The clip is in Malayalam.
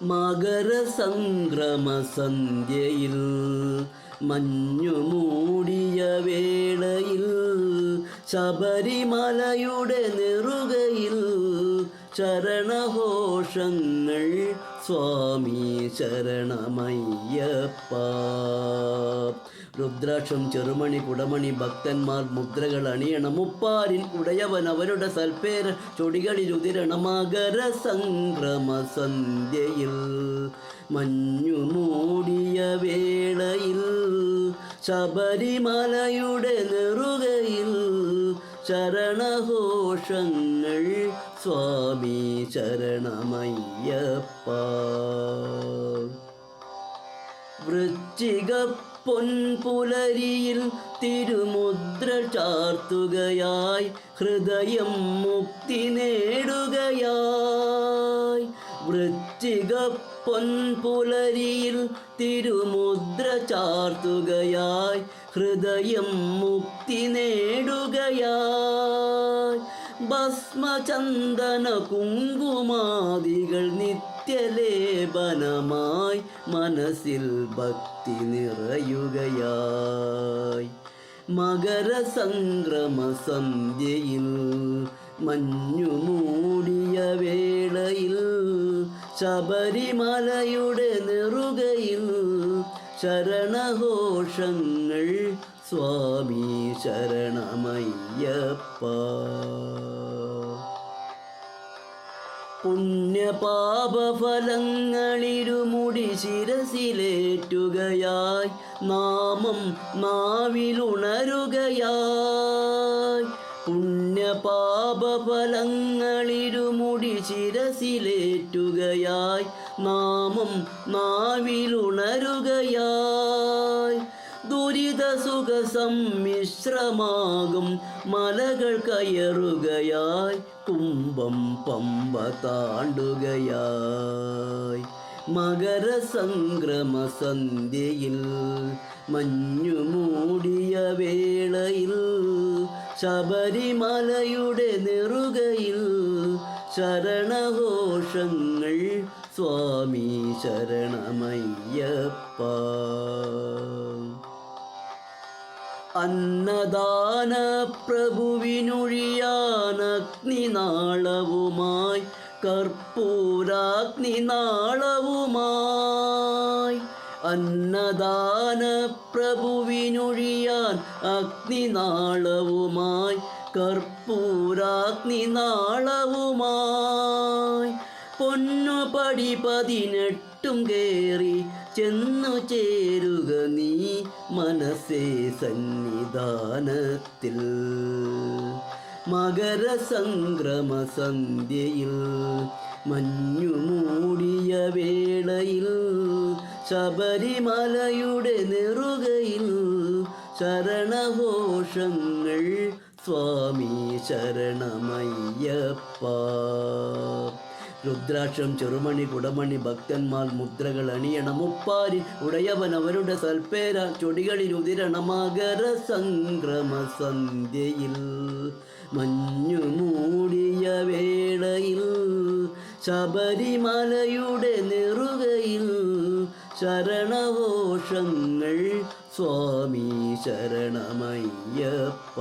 മകരസംക്രമ സന്ധ്യയിൽ മഞ്ഞു മൂടിയ വേളയിൽ ശബരിമലയുടെ നെറുകയിൽ ചരണഘോഷങ്ങൾ സ്വാമി ശരണമയ്യപ്പ. രുദ്രാക്ഷം ചെറുമണി കുടമണി ഭക്തന്മാർ മുദ്രകൾ അണിയണം. മുപ്പാരിൻ ഉടയവൻ അവരുടെ സൽപ്പേര ചൊടികളിൽ ഉതിരണം. മകര സംക്രമ സന്ധ്യയിൽ മഞ്ഞു മൂടിയ വേളയിൽ ശബരിമലയുടെ നെറുകയിൽ ശരണഘോഷങ്ങൾ സ്വാമി ശരണമയ്യപ്പ. വൃശ്ചിക പൊൻപുലരിയിൽ തിരുമുദ്ര ചാർത്തുകയായി ഹൃദയം മുക്തി നേടുകയായി. വൃശ്ചിക പൊൻപുലരിയിൽ തിരുമുദ്ര ചാർത്തുകയായി ഹൃദയം മുക്തി നേടുകയായി. ഭസ്മചന്ദന കുങ്കുമാദികൾ നിത്യലേപനമായി മനസ്സിൽ ഭക്തി നിറയുകയായി. മകരസംക്രമ സന്ധ്യയിൽ മഞ്ഞു മൂടിയ വേളയിൽ ശബരിമലയുടെ നെറുകയിൽ ശരണഘോഷങ്ങൾ സ്വാമി ശരണമയ്യപ്പ. പുണ്യപാപഫലങ്ങളിരുമുടി ശിരസിലേറ്റുകയായി. നാമം നാവിലുണരുകയായി. പുണ്യപാപഫലങ്ങളിരുമുടി ശിരസിലേറ്റുകയായി. നാമം നാവിലുണരുകയായി. ദുരിത സുഖ സമ്മിശ്രമാകും മലകൾ കയറുകയായി കുംഭം പമ്പ താണ്ടുകയായി. മകരസംക്രമ സന്ധ്യയിൽ മഞ്ഞു മൂടിയ വേളയിൽ ശബരിമലയുടെ നെറുകയിൽ ശരണഘോഷങ്ങൾ സ്വാമി ശരണമയ്യപ്പ. അന്നദാന പ്രഭുവിനൊഴിയാനഗ്നി അഗ്നിനാളവുമായി കർപ്പൂരാഗ്നി നാളവുമായി. അന്നദാന പ്രഭുവിനൊഴിയാൻ അഗ്നിനാളവുമായി കർപ്പൂരാഗ്നി നാളവുമായി. പൊന്നുപടി പതിനെട്ടും കേറി ചെന്നു ചേരുക നീ മനസ്സേ സന്നിധാനത്തിൽ. മകരസംക്രമ സന്ധ്യയിൽ മഞ്ഞു മൂടിയ വേളയിൽ ശബരിമലയുടെ നെറുകയിൽ ശരണഘോഷങ്ങൾ സ്വാമി ശരണമയ്യപ്പ. രുദ്രാക്ഷം ചെറുമണി കുടമണി ഭക്തന്മാർ മുദ്രകൾ അണിയണം. മുപ്പാരി ഉടയവൻ അവരുടെ സൽപ്പേര. ചൊടികളിൽ ഉതിരണം മകര സംക്രമ സന്ധ്യയിൽ മഞ്ഞു മൂടിയ വേളയിൽ ശബരിമലയുടെ നെറുകയിൽ ശരണഘോഷങ്ങൾ സ്വാമി ശരണമയ്യപ്പ.